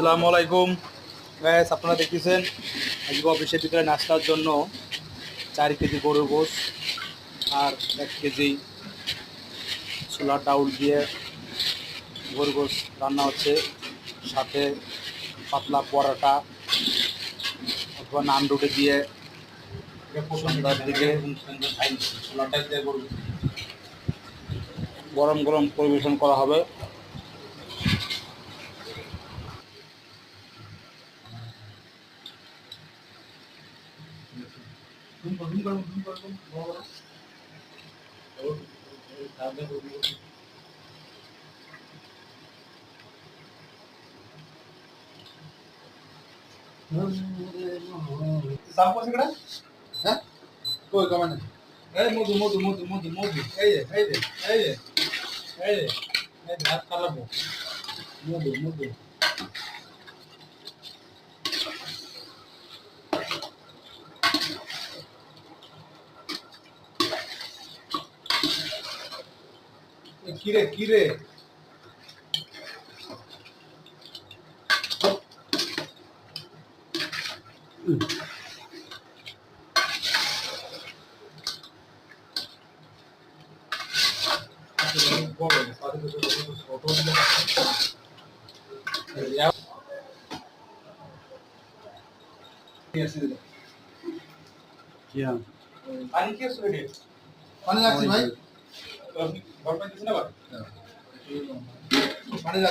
আসসালামু আলাইকুম। গ্যাস আপনারা দেখতেছেন, আজকে অফিসের ভিতরে নাস্তার জন্য চার কেজি গরুর গোস আর এক কেজি ছোলার ডাউল দিয়ে গরুর গোস রান্না হচ্ছে। সাথে পাতলা পরোটা অথবা নান রুটি দিয়ে সন্ধ্যার দিকে গরম গরম পরিবেশন করা হবে। सांगू सगळं हा कोय का म्हणे मोदू मोदू मोदू मोदू मोदू ऐ ऐ ऐ ऐ ऐ हात काला मोदू मोदू এই যে হাত কালাবো মধু মধু কিরে কিরে পানি কি আছে রে পানি লাগছে ভাই ঘর পাইতেছেন বা পানি